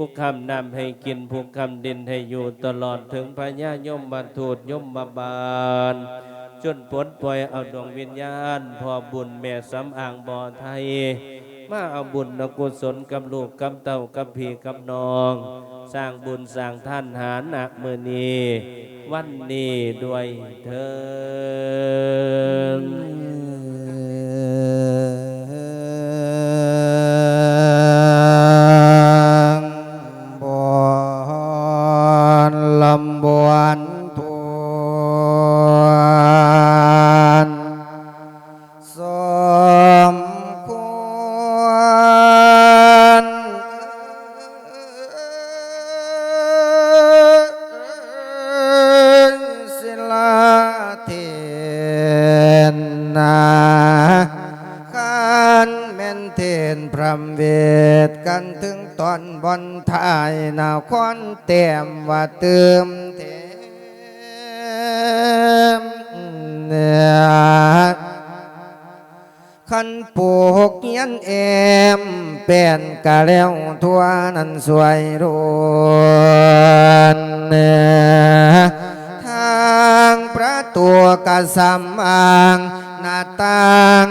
ผู้คำนำให้กินผู้คำดินให้อยู่ตลอดถึงพญายมมาทูดยมมาบาลจนปลดปล่อยเอาดวงวิญญาณ พอบุญแม่สำอ่างบ่อไทย มาเอาบุญนกุศลกับลูกกับเต้ากับพี่กับน้อง สร้างบุญสร้างท่านหาหนักมือนีวันนี้ด้วยเธอ สมควรศิลาเทนนาขันแม่นเทนพรำเวทกันถึงตอนบอนทายนาคอนเต็มว่าเติม กเยียนเอมเป็นกะแล้วทั่วนั้นสวยรวนทางประตูกะสำอางหน้าต่าง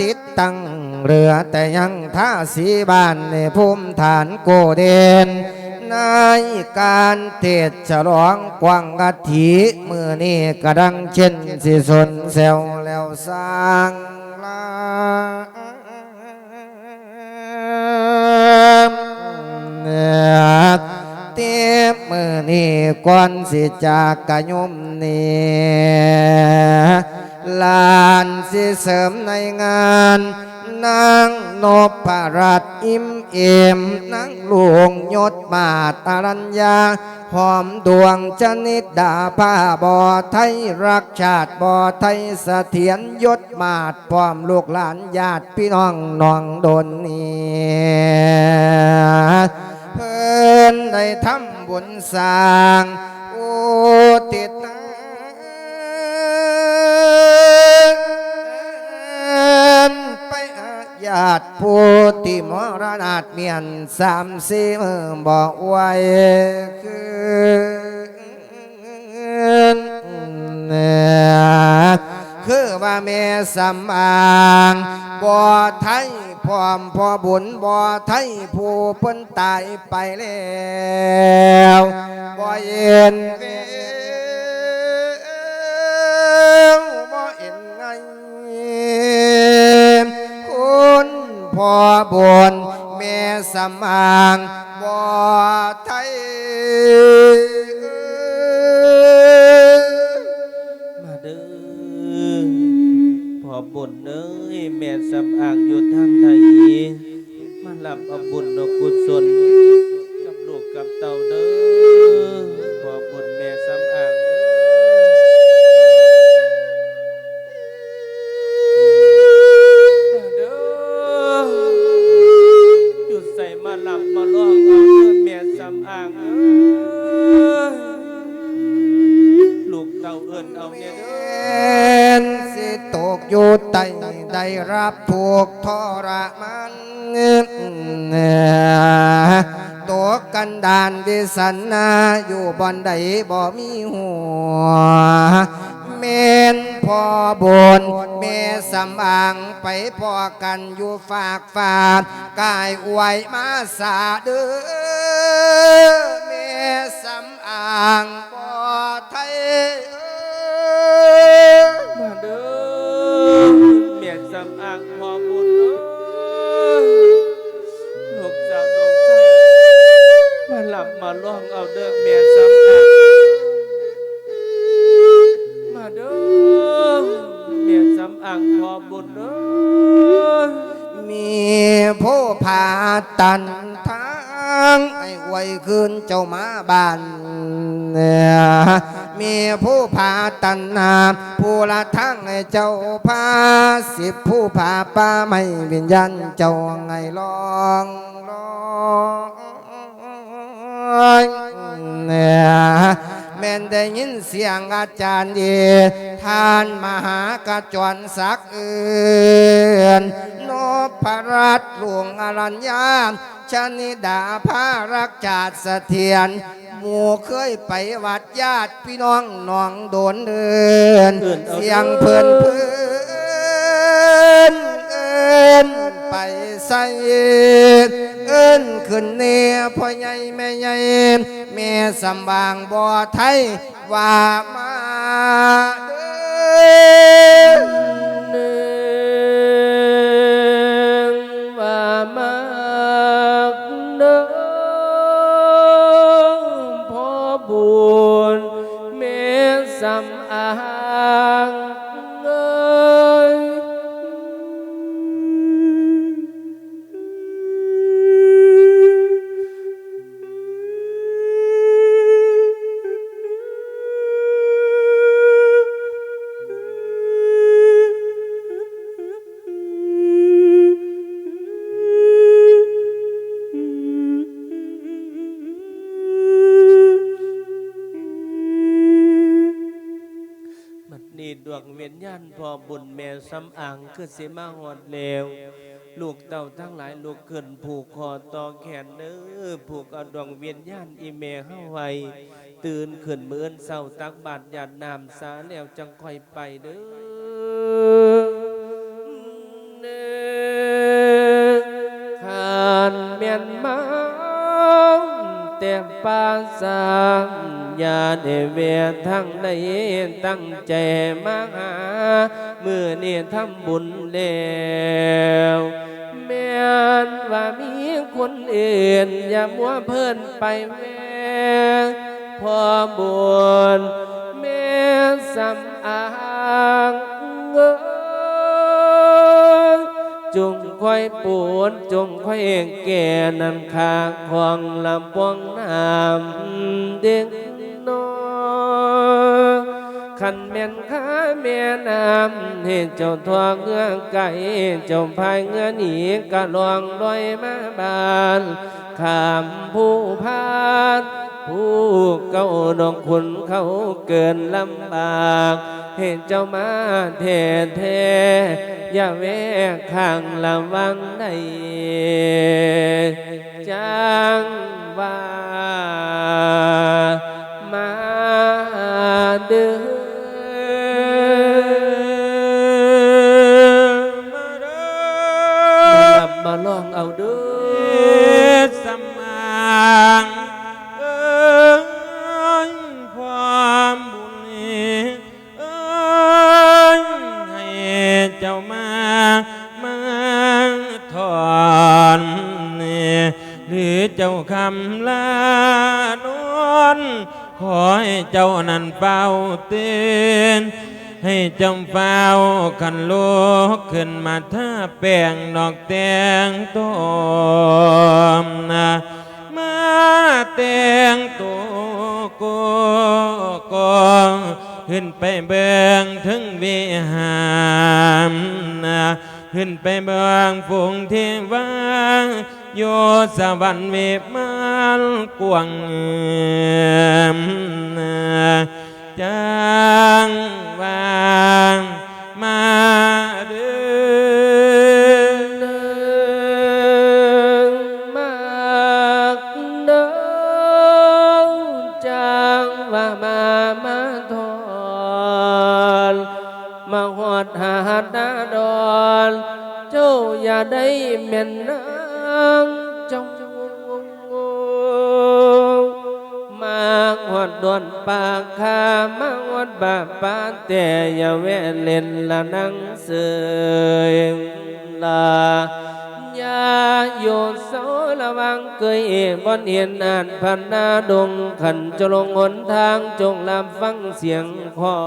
ติดตั้งเรือแต่ยังท่าสีบ้านในภูมิฐานโกเดนในการเทศฉลองกวางกะถีมือนี้กระดังเช่นสิสนเซวแล้วสร้าง ลาเตียบมือนี้ก่อนสิจากกะยุมนี้ลานสิเสริมในงาน นางนพรัตอิมเอมนางหลวงยศมาตารัญญาหอมดวงจนิดดาผ้าบ่อไทยรักชาติบ่อไทยเสถียรยศมาดพร้อมลูกหลานญาติพี่น้องน้องดนนี้เพิ่นได้ทำบุญสร้างอุติตไญาติผู้ที่มรณาตเมียนสามสี่มือบอกไว้คือคือว่าแม่สำอางบ่อไทยพร้อมพอบุญบ่อไทยผู้เพิ่นตายไปแล้วบ่เย็นเวบ่ คุณพ่อบุญแม่สำอางบ่ไทยมาเด้อพอบุญเอ้ยแม่สำอางอยู่ทางไทยมารับเอาบุญเอากุศล สันนาอยู่บอนใดบ่มีหัวเมนพ่อบนเมสำอังไปพอกันอยู่ฝากฝากกายอวยมาสาเดือเมสำอังาหลับมาล่องเอาเด้อเมียสำอางมาเด้อเมียสำอางพอบุญเอ้ยมีผู้พาตันทางไอ้ไวยคืนเจ้ามาบ้านเนี่ยมีผู้พาตันนาผู้ละทั้งไอ้เจ้าพาสิบผู้พาป้าไม่วิญญาณเจ้าไงลองลอง เนี่ยแม่นได้ยินเสียงอาจารย์ดีท่านมหากระจรศักเอื่นนพรัตหลวงอรัญญาชนิดาพารักจาดเสถียรหมู่เคยไปวัดญาติพี่น้องหนองโดนเดินเอิ้นเสียงเพื่อนเพื่อนเอินไปใส่ นขึ้นเนียพ่อใหญ่แม่ใหญ่แม่สำบางบ่อไทยว่ามาเด้อหนึ่งว่ามาเด้อพ่อบุญแม่สำ วงเวียนญาณพอบุญแม่สำอ่างคือสิมาหอดเลวลูกเต่าทั้งหลายลูกขึ้นผูกคอต่อแขนเด้อผูกเอาดวงเวียนญาณอีเมเฮาไว้ตื่นขึ้นมื้อนเศร้าตักบาตรหยาดน้ำสาแล้วจังค่อยไปเด้อเด้อขานเมียนมา เตปาสางยาเดเวียทั้งใดตั้งใจมาหามือนี่ทำบุญแล้วแม่นว่ามีคนอื่น อย่ามัวเพิ่นไปแม่พอบุญแม่สำอางเงย จงค่อยปวดจงค่อยแก่นำคาควงลำปวงน้ำเด็กน้อย ขันแม่นข้าแม่น้ำเห็นเจ้าทัวเงือไก่เจ้าพายเงือหนีกะลวงลอยมาบานขามผู้พานผู้เก้าดองคุณเขาเกินลำบากเห็นเจ้ามาเทเทอย่าแวะข้างละวังใดจังว่ามาเด้อ ให้จำเฝ้ากันลุกขึ้นมาท่าแป้งดอกแตงต้มนะมาแตงตัวโกโกขึ้นไปเบืองถึงวิหารนะขึ้นไปเบืองฝูงเทวาโยสวรรค์เวมานกวงนะ จังวางมาเด้อม ดดอนปากคามาหอดบาปาแต่อย่าแวะเล่นละนังเสยลายาโยโสระวังเกยบอนเห็นอ่านพันนาดงขันจะลงหนทางจงรับฟังเสียงขอ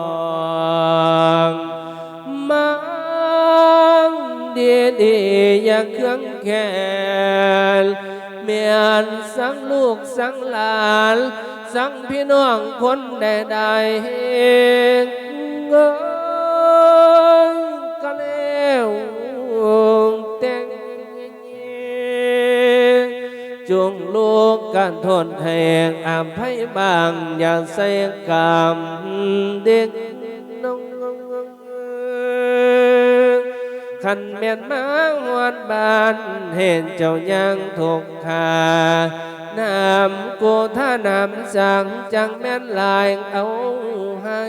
งมังดีดีอย่าเครื่องแขน เมียนสังลูกสังหลาน สังพี่น้องคนใดๆเงยก็แล้วแต่งจงลูกการทนแหงอามให้บางอย่าใส่กรรมเด็กน้อง ขันเมียนมาหวดบานเห็นเจ้ายังถูกขานำกูท่านำสั่งจังแม่นลายเอาให้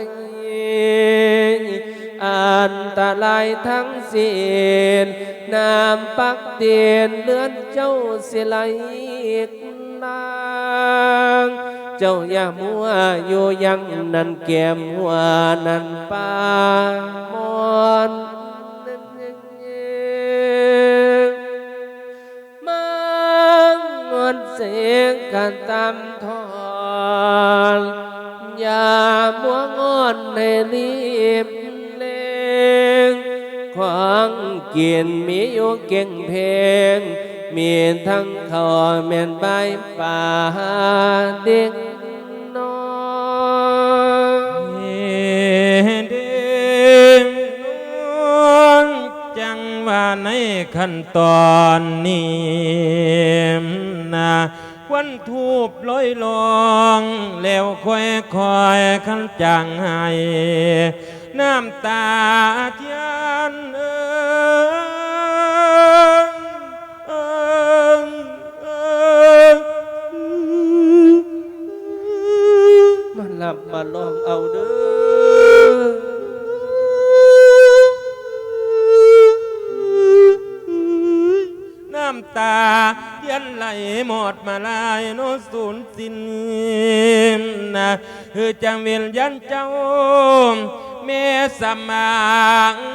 อันตรายทั้งสิ้นนามปักเตียนเลือนเจ้าสิไหลนางเจ้าอย่ามัวอยู่ยังนันแก้มหัวนันปามอนมันามทอนอย่ามัวงอนให้รีบเล่งขวางเกียนมีอยู่เก่งเพลง มีทั้งขอเมียนใบป่าเด็กน้อยเด็กน้องจังว่าในขั้นตอน น้ำตาเทียนเอิงเอิงเอิงมาหลับมาลอง เอาเด้อน้ำตามดมาลายโนสูญสิ้นนะ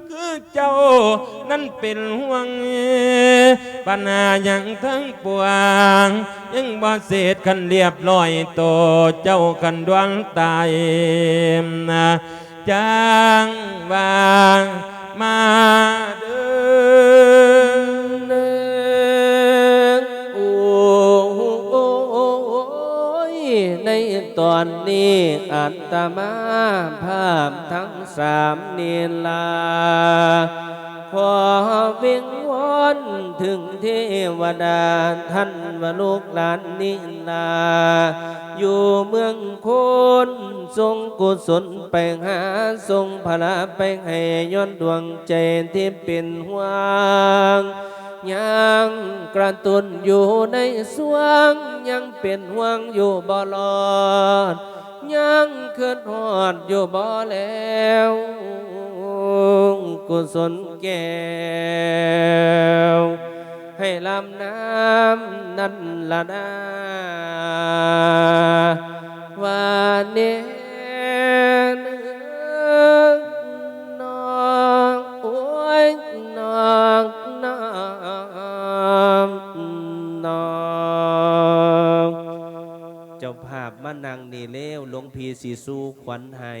คือจังคือเจ้านั้นเป็นห่วงปัญหาอย่างทั้งปวง ยังบ่เสร็จกันเรียบร้อยโตเจ้ากันดวงตายนะจางวางมาเด้อ ตอนนี้อัตมาภาพทั้งสามเนีลา ขอวิงวอนถึงเทวดาท่านวลูกหลานนิลา อยู่เมืองโคนทรงกุศลไปหาทรงพละไปให้ย้อนดวงใจที่เป็นห่วง ยังกระตุนอยู่ในสวง ยังเป็นห่วงอยู่บ่ลอด ยังเกิดหอดอยู่บ่แล้วกุศลแก้ว ให้ลำน้ำนั่นละนาว่าเนน เจ้าภาพมานังนี่เลวหลวงพีสีสู้ขวัญให้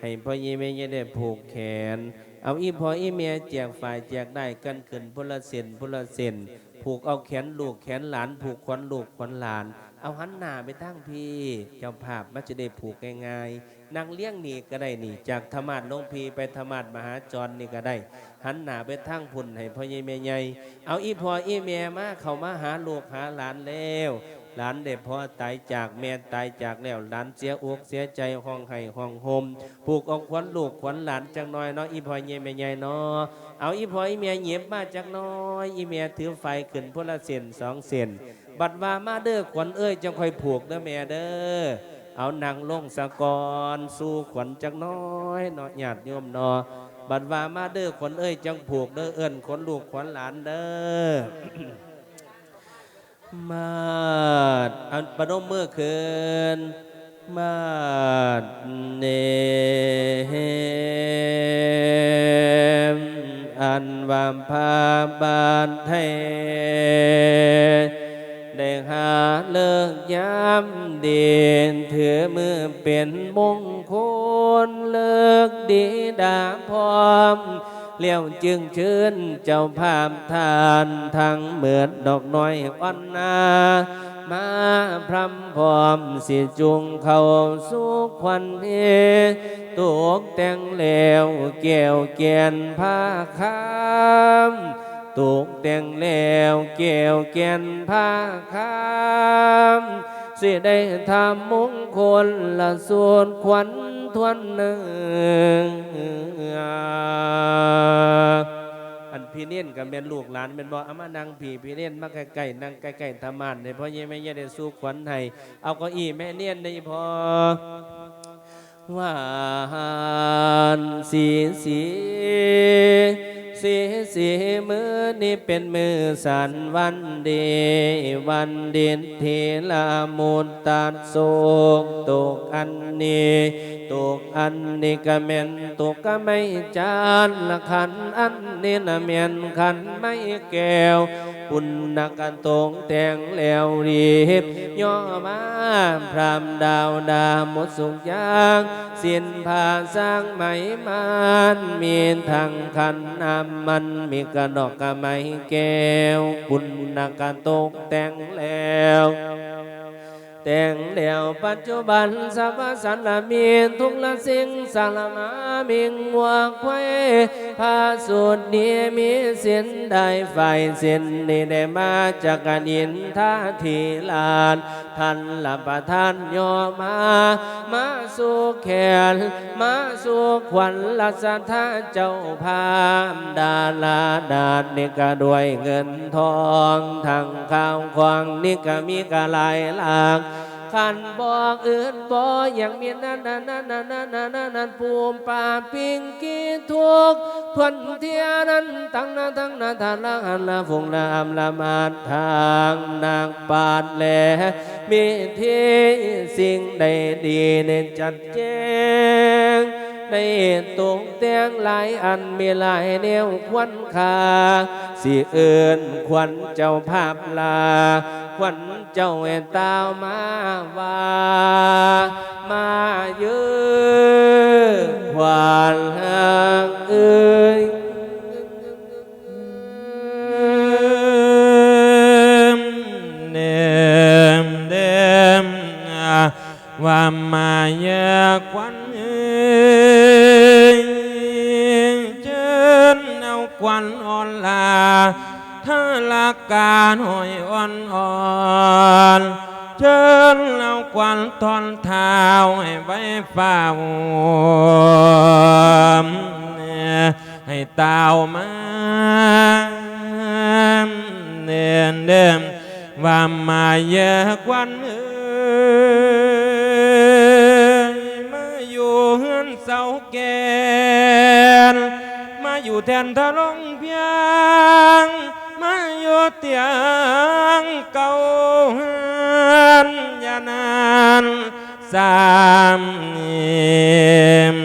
ให้พ่อยี่แม่ยี่ได้ผูกแขน เอาอีพออีเมียแจกฝ่ายแจกได้กันขึ้นพละเส้นพละเส้นผูกเอาแขนลูกแขนหลาน ผูกขวัญลูกขวัญหลาน เอาหันหน้าไปทั้งพี่ เจ้าภาพมันจะได้ผูกง่ายๆนางเลี้ยงนี่ก็ได้นี่ จากธรรมาสหลวงพีไปธรรมาสมหาจรนี่ก็ได้ หันหน้าไปทั้งพุ่นให้พ่อใหญ่แม่ใหญ่เอาอีพออีเมียมาเข้ามาหาลูกหาหลานแล้ว หลานได้พ่อตายจากแม่ตายจากแล้วหลานเสียอกเสียใจห้องไห้ห้องโฮมผูกเอาขวัญลูกขวัญหลานจังน้อยเนาะอีพ่อเยี่ยแม่ใหญ่เนาะเอาอีพ่ออีเมียเหยียบมาจักน้อยอีเมียถือไฟขึ้นพละเส้นสองเส้นบัดว่ามาเด้อขวัญเอ้ยจังค่อยผูกเด้อแม่เด้อเอานางลงสะกอนสู่ขวัญจักน้อยเนาะญาติโยมเนาะบัดว่ามาเด้อขวัญเอ้ยจังผูกเด้อเอิ้นขวัญลูกขวัญหลานเด้อ มาดอันปนมมือคืนมาดเนมอันวามพาบานไทได้หาเลิกยามเด่นถือมือเป็นมงคลเลิกดีดาพร้อม เลี้ยวจึงชื่นเจ้าภาพทานทั้งเหมือนดอกน้อยอ่อนนามาพรำพร้อมสิจุงเข้าสู่ควันเอตกแต่งแล้วแก้วแกนผ้าคามตกแต่งแล้วแก้วแกนผ้าคาม สิได้ทำมงคลละส่วนขวัญทวนหนึ่งอันพี่เนียนกับแม่ลูกหลานเป็นบ่เอามานั่งผีพี่เนียนมาใกล้ๆนั่งใกล้ๆธรรมานในพ่อเย่แม่เย่ได้สู้ขวัญให้เอาก็อี้แม่เนียนได้พอ วานสีสีสีสีมือนี่เป็นมือสันวันเดวันเด่นเทลามูลตาโศกตกอันนี้ตกอันนี้ก็แม่นตกก็ไม่จานละขันอันนี้นะแม่นขันไม่แก้ว ปุญนักกันตรงแต่งแล้วรีบย่อมาพรามดาวดาหมดสุขยางสิ้นผ่าสร้างไหมมานมีทางขันน้ำมันมีกระดอกกระไม้แก้วปุญนักกันตงแต่งแล้ว แต่งแล้วปัจจุบันสัพพสันละมีทุกละสิ่งสารมามิงวัวควายพาสุดนี้มีสินได้ไฟสินนี้ได้มาจากการอินท่าทีลานท่านละประทานยอมา มาสู่แขน มาสู่ขวัญลัสธาเจ้าพามดาลาดาดนี่ก็ด้วยเงินทองทางข้าวควางนี่ก็มีกะลายหลาก ขันบอกอื่นบ่อย่างมีนั่นนั่นนั่นนั่นนั่นนั่นนั่นนั่นภูมิป่าปิงกี้ทุกทวนเทียนั้นตั้งนาตั้งนาทานละหันละฟงละอำละมาดทางนางปาดแหลมีที่สิ่งใดดีเน้นจัดแจ้งในตรงเตียงหลายอันมีหลายแนวควันคาสิเอินควันเจ้าภาพลาควัน châu tao ma và ma dư hoàn ơi đêm đêm và ma เสาแกนมาอยู่แทนทะลงเพียง มาอยู่เตียงเก่าเฮือนยานานสามเนียม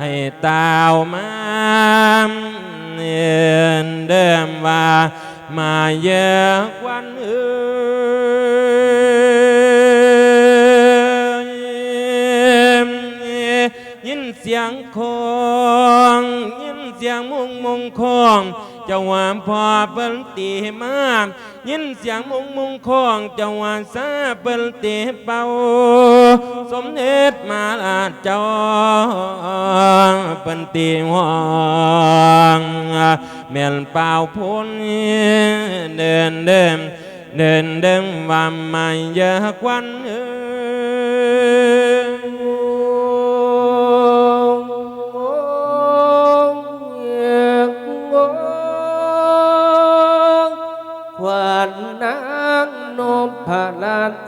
ให้ตาวมาเนียนเดิมว่ามาเยอะวันเอ้ย เสียงคองยินเสียงมุงมุงคองเจ้าว่าพอเปิ้นตีมากยินเสียงมุงมุงคองเจ้าว่าซาเปิ้นตีเป่าสมเด็จมาลาเจ้าเปิ้นตีห้องแม่นเป่าพุนเดินเดิมเดินเดิมว่าไม่เยอะกวันเอ้ย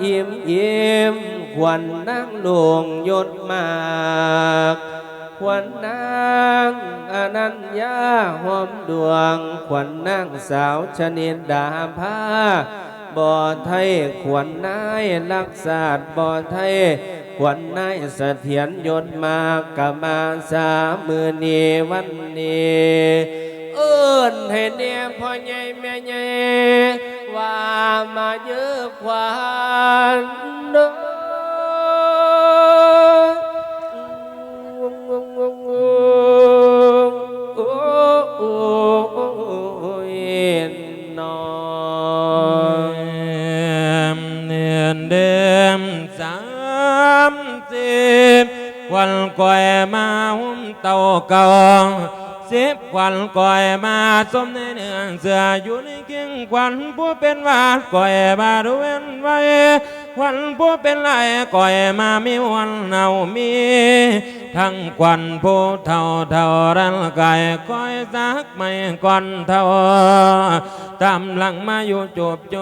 ลาดอิ่มอิ่มขวัญนางหลวงยศมากขวัญนางอนัญญาหอมดวง ขวัญนางสาวชนิดดาภาบ่อไทยขวัญนายลักษาดบ่อไทยขวัญนายเสถียรยศมากกมาสามือนีวันนี้ เอิ้นให้แน่พ่อใหญ่แม่ใหญ่ hòa mà nhớ quả đó đêm dám tim quần què ma hôm tàu cầu สิบวันก่อยมาส้มเต่าเก่าสิบควันก่อยมาสมในเนืองเสืออยู่ในกียงควันผู้เป็นวาดก่อยมาดูเว้นไว้ควันผู้เป็นไรก่อยมามีวันเนามี ทั้งควันผู้เท่าเท่ารันกายก้อยสักไม่ก่อนเท่าตามหลังมาอยู่จบจ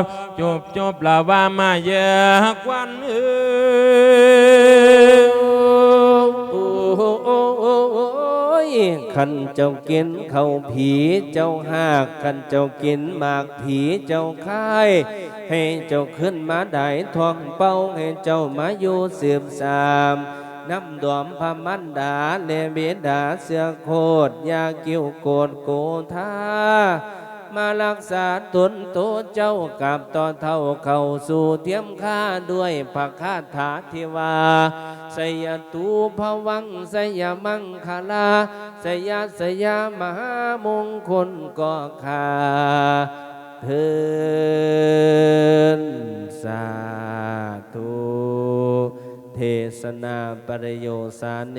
บจบจบละว่ามาเยอะควันเออ ยขันเจ้ากินเข้าผีเจ้าหากขันเจ้ากินหมากผีเจ้าค่าย ให้เจ้าขึ้นมาได้ทองเป้าให้เจ้ามาอยู่สืบสามน้ำดอมพมันดาเลเบดาเสือโคดยากิ้วโกดโกธามารักษาตนตัวเจ้ากับตอนเท่าเข้าสู่เทียมข้าด้วยผักคาถาทิวา สยตูภวังสยมังคลาสยสยามหามงคลก็ขาเทินสาธุเทศนาปรโยสาเน